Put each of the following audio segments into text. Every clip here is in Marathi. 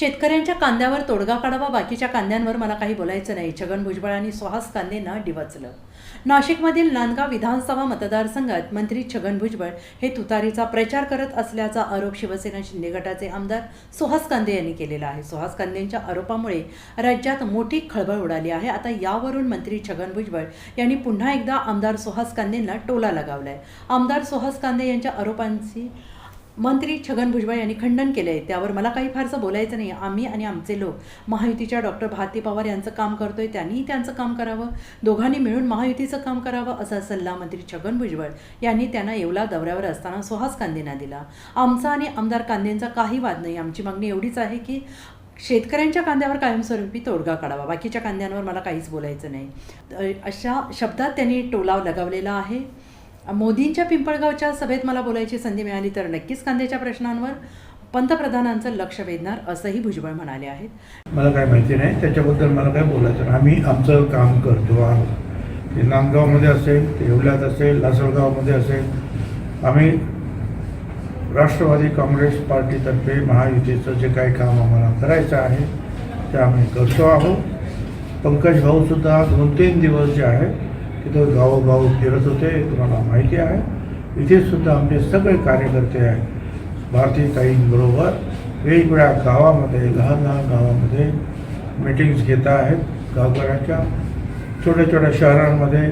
शेतकऱ्यांच्या कांद्यावर तोडगा काढावा बाकीच्या कांद्यांवर मला काही बोलायचं नाही. छगन भुजबळ आणि सुहास कांदेंना डिवचलं. नाशिकमधील नांदगाव विधानसभा मतदारसंघात मंत्री छगन भुजबळ हे तुतारीचा प्रचार करत असल्याचा आरोप शिवसेना शिंदे गटाचे आमदार सुहास कांदे यांनी केलेला आहे. सुहास कांदेंच्या आरोपामुळे राज्यात मोठी खळबळ उडाली आहे. आता यावरून मंत्री छगन भुजबळ यांनी पुन्हा एकदा आमदार सुहास कांदेंना टोला लगावलाय. आमदार सुहास कांदे यांच्या आरोपांची मंत्री छगन भुजबळ यांनी खंडन केले आहे त्यावर मला काही फारसं बोलायचं नाही आम्ही आणि आमचे लोक महायुतीच्या डॉक्टर भारती पवार यांचं काम करतोय त्यांनीही त्यांचं काम करावं. दोघांनी मिळून महायुतीचं काम करावं असा सल्ला मंत्री छगन भुजबळ यांनी त्यांना येवला दौऱ्यावर असताना सुहास कांदेंना दिला. आमचा आणि आमदार कांदेंचा काही वाद नाही. आमची मागणी एवढीच आहे की शेतकऱ्यांच्या कांद्यावर कायमस्वरूपी तोडगा काढावा. बाकीच्या कांद्यांवर मला काहीच बोलायचं नाही. अशा शब्दात त्यांनी टोलाव लगावलेला आहे. मोदींच्या पिंपळगावच्या सभेत मला बोलायची संधी मिळाली तर नक्कीच कांद्याच्या प्रश्नांवर पंतप्रधानांचं लक्ष वेधणार असंही भुजबळ म्हणाले आहेत. मला काय माहिती नाही त्याच्याबद्दल मला काय बोलायचं आम्ही आमचं काम करतो आहोत. ते नांदगावमध्ये असेल ते येवल्यात असेल लासलगावमध्ये असेल. आम्ही राष्ट्रवादी काँग्रेस पार्टीतर्फे महायुतीचं जे काही काम आम्हाला करायचं आहे ते आम्ही करतो आहोत. पंकज भाऊसुद्धा दोन तीन दिवस जे आहे तिथं गावोगाव फिरत होते तुम्हाला माहिती आहे. इथे सुद्धा आमचे सगळे कार्यकर्ते आहेत. भारतीय ताईंबरोबर वेगवेगळ्या गावामध्ये लहान लहान गावामध्ये मीटिंग्स घेत आहेत. गावकऱ्यांच्या छोट्या छोट्या शहरांमध्ये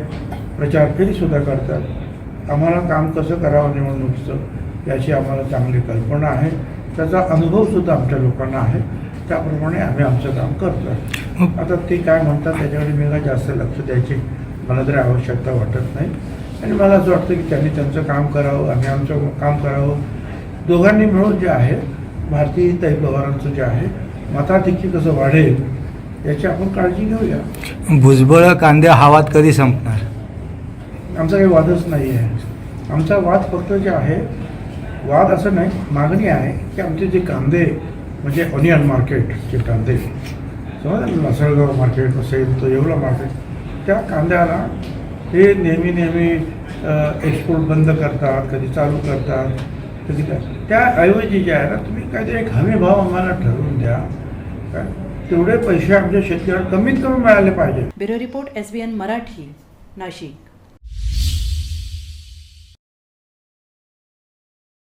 प्रचार फेरीसुद्धा करतात. आम्हाला काम कसं करावं निवडणुकीचं याची आम्हाला चांगली कल्पना आहे. त्याचा अनुभवसुद्धा आमच्या लोकांना आहे. त्याप्रमाणे आम्ही आमचं काम करतो आता ते काय म्हणतात त्याच्याकडे मी काय जास्त लक्ष द्यायची मला तरी आवश्यकता वाटत नाही. आणि मला असं वाटतं की त्यांनी त्यांचं काम करावं आम्ही आमचं काम करावं. दोघांनी मिळून जे आहे भारतीय ताई पवारांचं जे आहे मताधिक्य कसं वाढेल याची आपण काळजी घेऊया. भुजबळ कांद्या हवात कधी संपणार? आमचा काही वादच नाही आहे. आमचा वाद फक्त जे आहे वाद असं नाही मागणी आहे की आमचे जे कांदे म्हणजे ऑनियन मार्केटचे कांदे समजा लासळगाव मार्केट असेल तर येवला मार्केट त्या कांद्याला हे नेहमी नेहमी एक्सपोर्ट बंद करतात कधी चालू करतात कधी काय. त्याऐवजी जे आहे ना तुम्ही काहीतरी एक हमी भाव आम्हाला ठरवून द्या. काय तेवढे पैसे आमच्या शेतकऱ्याला कमीत कमी मिळाले पाहिजे bureau report S B N Marathi Nashik.